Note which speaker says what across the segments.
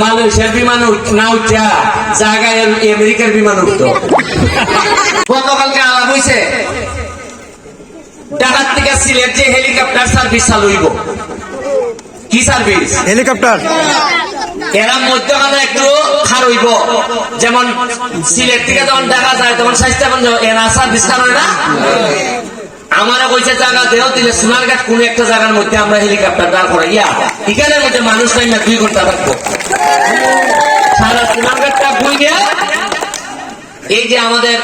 Speaker 1: মালয়েশিয়ার বিমান না উঠা জায়গায় আমেরিকার বিমান উঠতো। গতকালকে আলাপ হয়েছে ঢাকার থেকে সিলেট যে হেলিকপ্টার সার্ভিস চালু হইব। কি সার্ভিস
Speaker 2: হেলিকপ্টার?
Speaker 1: এরা মধ্যখানে একটু খার হইব। যেমন সিলেট থেকে যখন দেখা যায় তখন স্বাস্থ্য এরা সার্ভিস খার হয় না? আমারও কইছে জায়গা দেও, দিলে সোনারঘাট কোন একটা জায়গার মধ্যে আমরা হেলিকপ্টার দাঁড় করাই ইয়া এখানের মধ্যে মানুষ নাই না দুই ঘণ্টা থাকব। সারা এই যে আমাদের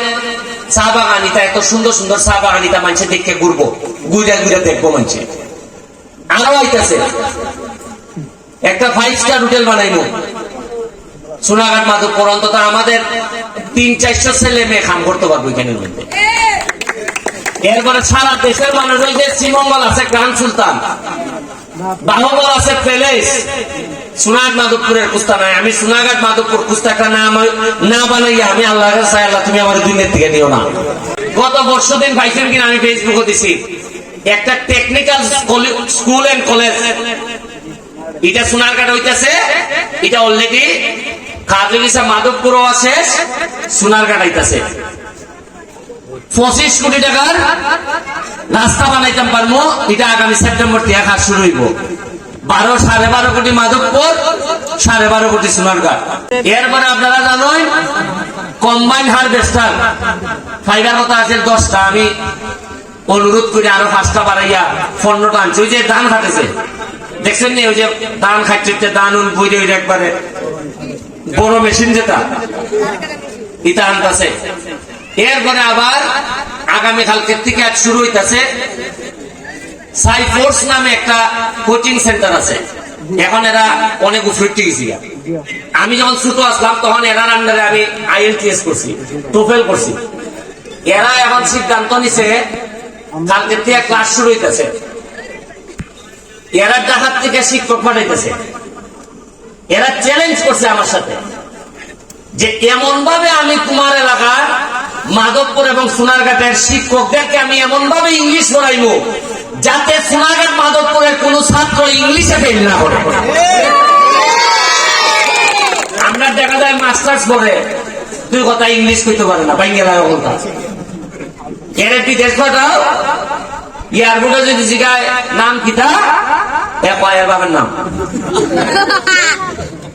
Speaker 1: চা বাগানিটা, এত সুন্দর সুন্দর চা বাগানিটা মানুষের দেখে ঘুরবো। ঘুরে ঘুরে দেখব মানুষে। আরও আইতেছে। একটা ফাইভ স্টার হোটেল বানাইবো। সোনাঘাট মাধবপুর অন্তত আমাদের তিন চারশো ছেলে মেয়ে খাম করতে পারব এখানের মধ্যে। এরপরে সারা দেশের মানুষ হয়েছে শ্রীমঙ্গল আছে গ্রান্ড সুলতান। বাহুবল আছে, প্যালেস। সোনাঘাট মাধবপুরের কুস্তা নাই। আমি সোনাঘাট মাধবপুর কুস্তাটা না না বানাইয়া আমি আল্লাহ চাই, আল্লাহ তুমি আমার দুনিয়ার থেকে নিও না। গত বর্ষ দিন পাইছেন কিনা আমি ফেসবুকে দিছি। একটা টেকনিক্যাল স্কুল এন্ড কলেজ এটা সোনারঘাট হইতেছে। এটা অলরেডি কাজলিসা মাধবপুরও আছে, সোনারঘাট হইতেছে পঁচিশ কোটি টাকার রাস্তা বানাইতাম পারব, এটা আগামী সেপ্টেম্বর থেকে কাজ শুরু হইব। বারো, সাড়ে বারো কোটি মাধবপুর, সাড়ে বারো কোটি সোনারঘাট এরপরে আপনারা জানেন কম্বাইন হারভেস্টার ফাইবার কথা আছে দশটা, আমি অনুরোধ করে আরও পাঁচটা বাড়াইয়া পণ্যটা আনছি। ওই যে ধান খাটেছে, দেখছেন নি? ওই যে ধান খাচ্ছে ধান উন বুঝে ওই একবারে বড় মেশিন যেটা এটা আনতেছে। এরপরে আবার আগামী কালকের থেকে আজ শুরু হইতাছে। সাইফোর্স নামে একটা কোচিং সেন্টার আছে। এখন এরা অনেক উপরে গেছি আমি যখন ছোট আসলাম, তখন এরার আন্ডারে আমি আইএলটিএস করছি টোফেল করছি। এরা এখন সিদ্ধান্ত নিছে কালকের থেকে ক্লাস শুরু হইতেছে। এরা ডাকাত থেকে শিক্ষক পাঠাইতেছে। এরা চ্যালেঞ্জ করছে আমার সাথে। যে এমন ভাবে আমি তোমার এলাকার মাধবপুর এবং সোনারঘাটের শিক্ষকদেরকে আমি এমন ভাবে ইংলিশ পড়াইব যাতে সোনারঘাট মাধবপুরের কোন ছাত্র ইংলিশে ফেল না করে। আমরা দেখা যায় মাস্টার্স পড়ে তুই কথা ইংলিশ কইতে পারে না বাঙ্গালা কথা এর বিদেশ পাঠাও। এয়ারপোর্টে যদি জিগায়, নাম কিতা এ বাবার নাম।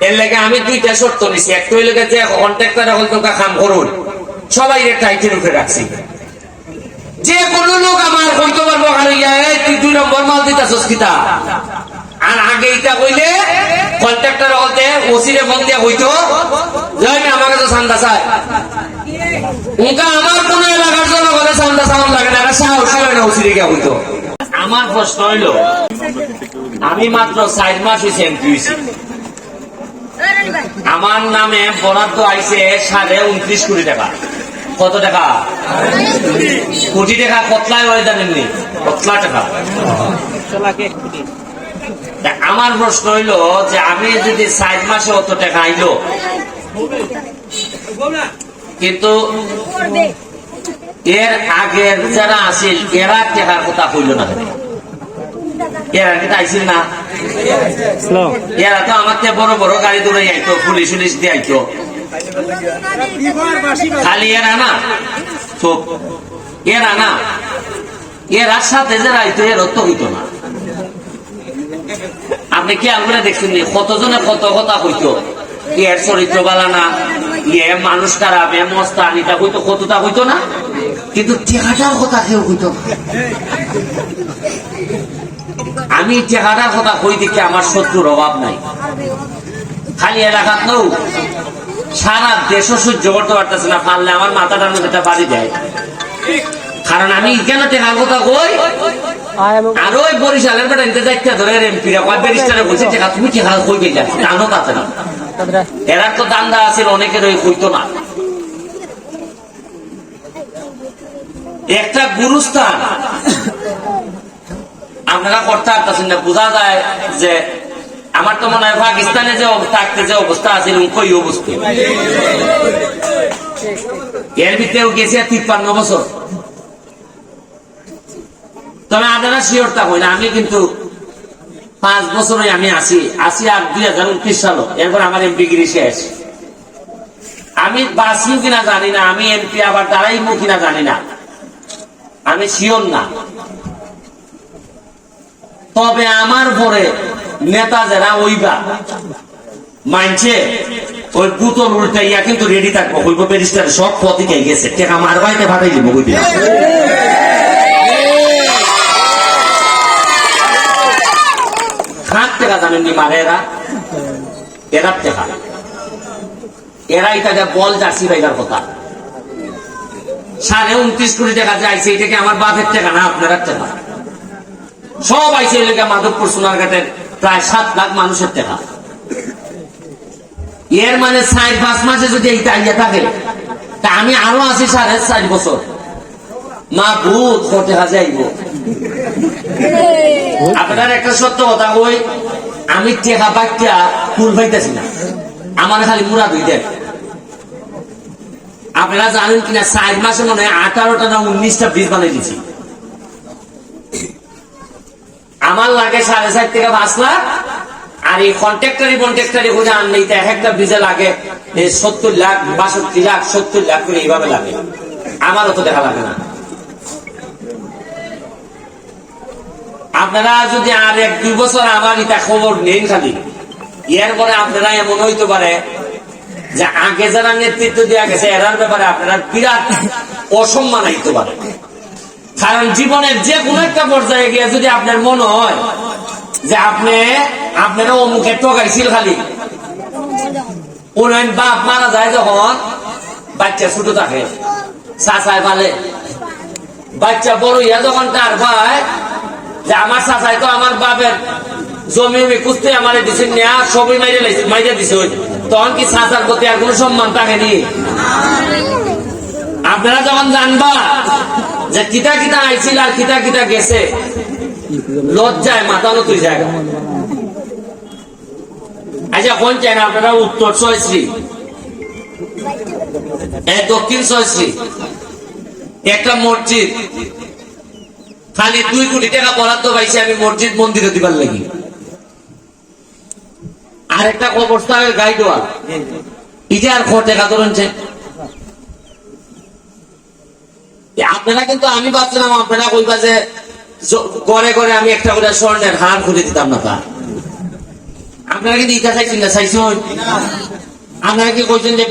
Speaker 1: এর লেগে আমি দুইটা শর্ত নিছি। হইলে যে কন্ট্রাক্টর কাম করুন। সবাই রাখছি। যে কোন লোক আমার কইতে পারব তুই দুই নম্বর মাল আর আগে কইলে কন্ট্রাক্টর হতে ওসিরে দিয়া না, আমাকে তো সান্দা চায় উনকা আমার কোন এলাকার জন্য সান্দা সাউন্ড লাগে না সাহস হয় না ওসিরে গিয়া আমার প্রশ্ন হইল, আমি মাত্র চার মাস হয়েছে এমপি হয়েছি আমার নামে বরাদ্দ আইছে সাড়ে উনত্রিশ কোটি টাকা। কত টাকা? কোটি টাকা কতলায় হয়ে জানেননি কতলা টাকা। আমার প্রশ্ন হইল যে আমি যদি চার মাসে অত টাকা আইলো, কিন্তু এর আগের যারা আসিল এরা টাকার কথা কইল না? এরা কিন্তু আইছিল না? এরা তো আমার থেকে বড় বড় গাড়ি দৌড়ে আইতো, পুলিশ উলিশ দিয়ে আইতো। খালি এরা না। তো এরা না। এরা সাথে যারা আইতো এর অর্থ হইতো না। আপনি কি আলগুলা দেখছেন? কতজনে কত কথা কইতো? এর চরিত্র বালা না ইয়ে মানুষ খারাপ, এ মস্তান এটা কইতো, কতটা কইতো না? কিন্তু টেকাটার কথা কেউ কইতো না। আমি টেকাটার কথা কই দেখি আমার শত্রুর অভাব নাই। খালি এলাকাত নৌ, সারা দেশও সহ্য করতে পারতেছে না, পারলে আমার মাথাটার মধ্যে একটা বাড়ি দেয়। কারণ আমি কেন টেকার কথা কই? আর ওই বরিশালের বেটা নিতে যাইতে ধরে এমপিরা কয়, ব্যারিস্টারে বলছে তুমি কই তাতে না। এরা তো দান্দা আছে, অনেকের ওই কইতো না। একটা গুরুস্থান আপনারা করতে পারতেছেন না বোঝা যায় যে আমার তো মনে হয় পাকিস্তানে যে থাকতে যে অবস্থা আছে ওই অবস্থা। এর ভিতরেও গেছে তিপ্পান্ন বছর। তবে আপনারা শিওর থাকুন না আমি কিন্তু পাঁচ বছরে আমি আসি আসি আর দুই হাজার উনত্রিশ সাল। এরপর আমার ডিগ্রি শেষ। আমি বাঁচিও কিনা জানি না, আমি এমপি আবার দাঁড়াইবো কিনা জানি না। আমি শিওর না। তবে আমার পরে নেতা যারা ওইবা, মানছে? ওই পুতল উল্টাইয়া কিন্তু রেডি থাকব। হইব ব্যারিস্টার সব পথে গেছে? টেকা মার বাড়িতে পাঠাই দিব দিয়া। খাট টাকা জানেন এরা? এরা এরা এটা বল কথা। সাড়ে উনত্রিশ টাকা এটাকে আমার না আপনার টাকা। সব আইসে এলাকা মাধবপুর সোনারঘাটের প্রায় সাত লাখ মানুষের টাকা এর মানে চার, পাঁচ মাসে যদি এইটা আইয়া থাকে, তা আমি আরও আছি সাড়ে চার বছর। মা ভূত কত হাজে আইব। আপনার একটা সত্য কথা কই, আমি টেকা বাচ্চা ফুল পাইতেছি না। আমার খালি মুড়া দুই দেন আপনারা জানেন কিনা, চার মাসে মনে হয় আঠারোটা না উনিশটা বীজ বানিয়ে দিচ্ছি আমার লাগে সাড়ে চার থেকে পাঁচ লাখ, আর এই কন্ট্রাক্টারি কন্ট্রাক্টারি করে আনলে এক একটা বীজে লাগে সত্তর লাখ, বাষট্টি লাখ, সত্তর লাখ করে এইভাবে লাগে। আমারও তো দেখা লাগে না। আপনারা যদি আর এক দুই বছর আমার এটা খবর নেন খালি এর পরে আপনারা এমন হইতে পারে যে আগে যারা নেতৃত্ব দেওয়া গেছে, এরার ব্যাপারে আপনারা বিরাট অসম্মান আইতে পারে। কারণ জীবনের যে কোনো একটা পর্যায়ে গিয়ে যদি আপনার মনে হয় যে আপনি, আপনারা অমুকে ঠকাইছিল খালি। উন্নয়ন বাপ মারা যায় যখন বাচ্চা ছোট থাকে চাচায় পালে। বাচ্চা বড় ইয়া যখন তার ভাই, যে আমার চাচাই তো আমার বাপের জমি উমি কুস্তে আমার দিছে, নেয়া সবই মাইরে মাইরে দিছে। তখন কি চাচার প্রতি আর কোনো সম্মান থাকেনি আপনারা যখন জানবা যে কিতা কিতা আইছিল আর কিতা কিতা গেছে, লজ্জায় মাথা নতুই জায়গা আচ্ছা কোন চাই না আপনারা উত্তর ছয়শ্রী এ, দক্ষিণ ছয়শ্রী একটা মসজিদ খালি দুই কোটি টাকা বরাদ্দ পাইছি আমি মসজিদ মন্দিরে দিবার লাগি। আর একটা কবরস্থানের গাইড ওয়াল ইটা আর খ টাকা ধরেছে আপনারা কিন্তু আমি ভাবছিলাম, আপনারা কইবা যে ঘরে ঘরে আমি একটা করে স্বর্ণের হার খুলে দিতাম না তা। আপনারা কিন্তু ইটা চাইছেন না, চাইছেন? আপনারা কি কইছেন যে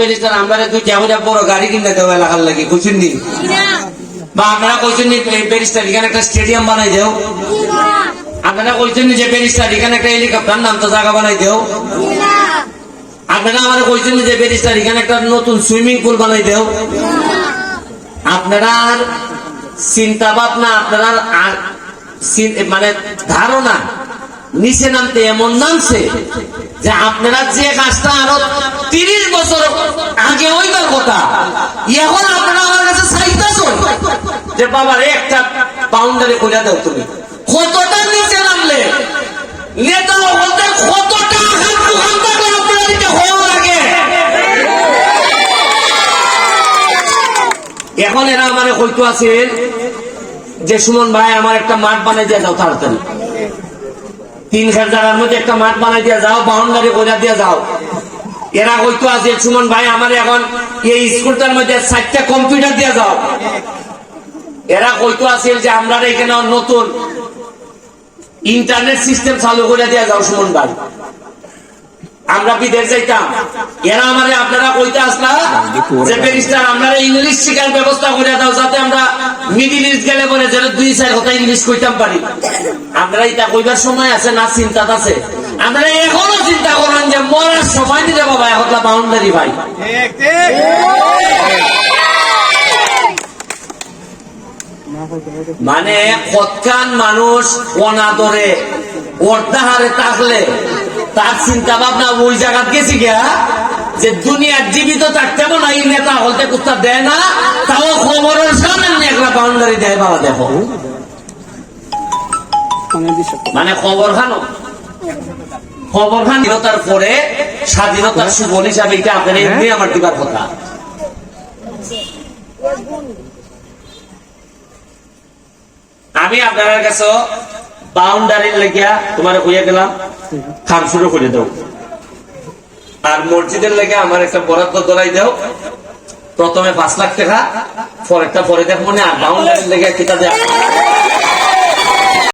Speaker 1: দুই জায়গা বড় গাড়ি কিনে দেওয়া এলাকার লাগি, কইছেন নি বা আপনারা কইছেন এখানে একটা স্টেডিয়াম বানাই দেও। আপনারা কইছেন যে প্যারিস্টার এখানে একটা হেলিকপ্টার জায়গা বানাই দেও। আপনারা আমার কইছেন যে প্যারিস্টার এখানে একটা নতুন সুইমিং পুল বানাই দেও। আপনারা চিন্তা ভাবনা আপনারা মানে ধারণা নিচে নামতে এমন নামছে যে আপনারা যে কাজটা আরও তিরিশ বছর আগে ওইবার কথা, এখন আপনারা আমার কাছে চাইতেছ যে, বাবা রে, একটা বাউন্ডারি করে দাও তুমি। কতটা নিচে নামলে, নেতা কতটা হাত দোকান থাকলে আপনারা দিতে হওয়া লাগে এখন এরা আমার হইতো আছেন যে, সুমন ভাই, আমার একটা মাঠ বানাই দিয়ে যাও তাড়াতাড়ি। তিন চার জায়গার মধ্যে একটা মাঠ বানাই দিয়ে যাও বাউন্ডারি করে দিয়ে যাও। এরা হইতো আছে, সুমন ভাই, আমার এখন এই স্কুলটার মধ্যে চারটা কম্পিউটার দিয়ে যাও। এরা হইতো আছে যে আমরা এখানে নতুন ইন্টারনেট সিস্টেম চালু করে দিয়ে যাও, সুমন ভাই। আমরা বিদেশ যাইতাম? এরা আমাদের আপনারা কইতে আসলা যে ব্যারিস্টার আমরা ইংলিশ শিখার ব্যবস্থা করে দাও যাতে আমরা মিডিল ইস্ট গেলে পরে যেন দুই চার কথা ইংলিশ কইতাম পারি। আপনারা এটা কইবার সময় আছে না চিন্তা আছে? আপনারা এখনও চিন্তা করেন যে মরার সময় দিলে বাবা এখন বাউন্ডারি ভাই। মানে কতখান মানুষ অনাদরে অর্ধাহারে থাকলে তার চিন্তা ভাবনা ওই জায়গা গেছি গিয়া যে দুনিয়ার জীবিত থাকতে না এই নেতা হলতে কুত্তা দেয় না তাও খবরের সামনে একটা বাউন্ডারি দেয় বাবা দেখো। মানে খবর খানো? খবর খান স্বাধীনতার পরে স্বাধীনতার সুবল হিসাবে এটা আপনার এমনি আমার দিবার কথা। আমি আপনার কাছে বাউন্ডারির লেগিয়া তোমার হইয়া গেলাম, খান শুরু করে দাও। আর মসজিদের লেগে আমার একটা বরাদ্দ দরাই দাও। প্রথমে পাঁচ লাখ টাকা, পরেরটা পরে দেখো মানে আর বাউন্ডারির লেগে কিতা দেওয়া